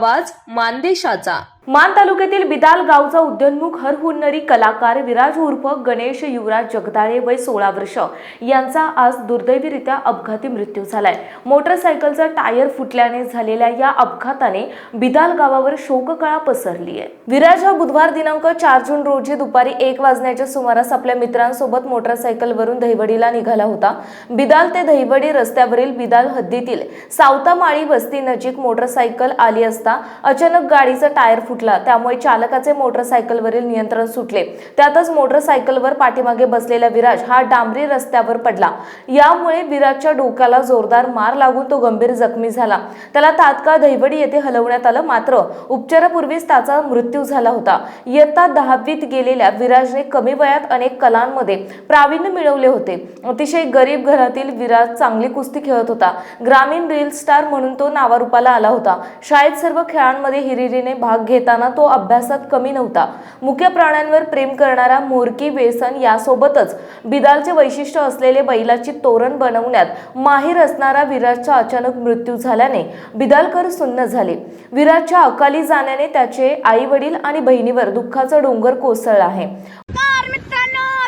आवाज मानदेशाचा. मान तालुक्यातील बिदाल गावचा उद्योन्मुख हरहुन्नरी कलाकार विराज उर्फ गणेश युवराज जगदाळे वय सोळा वर्ष यांचा आज दुर्दैवीरित्या अपघाती मृत्यू झालाय. मोटरसायकलचा टायर फुटल्याने झालेल्या या अपघाताने बिदाल गावावर शोककळा पसरली आहे. विराज हा बुधवार दिनांक चार जून रोजी दुपारी एक वाजण्याच्या सुमारास आपल्या मित्रांसोबत मोटरसायकलवरून दहिवडीला निघाला होता. बिदाल ते दहिवडी रस्त्यावरील बिदाल हद्दीतील सावतामाळी वस्ती नजीक मोटरसायकल आली असता अचानक गाडीचा टायर फुट फुटला त्यामुळे चालकाचे मोटरसायकलवरील नियंत्रण सुटले. त्यातच मोटरसायकलवर पाठीमागे बसलेला विराज हा डांबरी रस्त्यावर पडला. यामुळे विराजच्या डोक्याला जोरदार मार लागून तो गंभीर जखमी झाला. त्याला तात्काळ दहिवडी येथे हलवण्यात आलं. मात्र उपचारापूर्वीच त्याचा मृत्यू झाला होता. इयत्ता दहावीत गेलेल्या विराजने कमी वयात अनेक कलांमध्ये प्रावीण्य मिळवले होते. अतिशय गरीब घरातील विराज चांगली कुस्ती खेळत होता. ग्रामीण रील स्टार म्हणून तो नावारूपाला आला होता. शाळेत सर्व खेळांमध्ये हिरिरीने भाग घेताना तो अभ्यासात कमी नव्हता. मुख्य प्राण्यांवर प्रेम करणारा मोरकी व्यसन यासोबतच बिदालचे वैशिष्ट्य असलेले बैलाची तोरण बनवण्यात माहीर असणारा विराजचा अचानक मृत्यू झाल्याने बिदालकर सुन्न झाले. विराजच्या अकाली जाण्याने त्याचे आई वडील आणि बहिणीवर दुःखाचा डोंगर कोसळला आहे.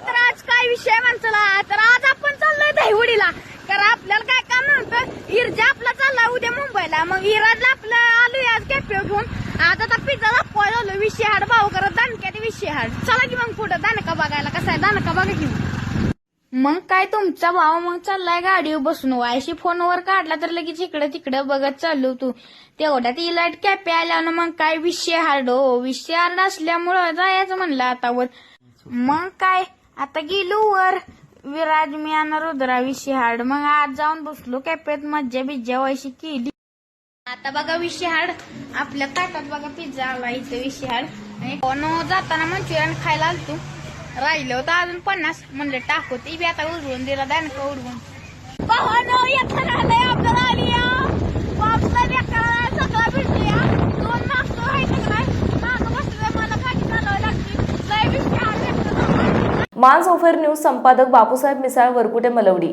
तर आज काय विषय माणसाला? तर आज आपण चाललोय दहिवडीला. कारण आपल्याला काय काम नव्हतं इरजा आपला चाललाय उद्या मुंबईला. मग इराजला आपलं आलूया आज घेऊन. आता तर पिझ्झाला दाखवायला आलो विषय हाड भाऊ करत दानक्यात विषय हाड. चला की मग पुढं दानका बघायला. कसा आहे? दानका बघा की मग. काय तुमचा भाव मग चाललाय गाडीवर बसून? वायशी फोनवर काढला तर लगेच इकडे तिकडे बघत चाललो तू. तेवढ्यात इलाट कॅपे आल्यानं मग काय विषय हार्ड हो? विषय हार्ड असल्यामुळं जायचं म्हणलं आता वर. मग काय? आता गेलो वर. विराज मी आणि रुद्रा विषय हार्ड मग आज जाऊन बसलो. कॅपेत मज्जा बिज्जा व्हायची केली. आता बघा विषय हाड आपल्या ताटात बघा पिझ्झा आला इथं विषय हाड आणि कोण जाताना मंचुरियन खायला आलतो. राहिलं होतं अजून पन्नास. म्हणलं टाकू ती बी आता उडवून दिला दानका उडवून. मान सोफेर न्यूज संपादक बापूसाहेब मिसाळ वरकुटे मलवडी.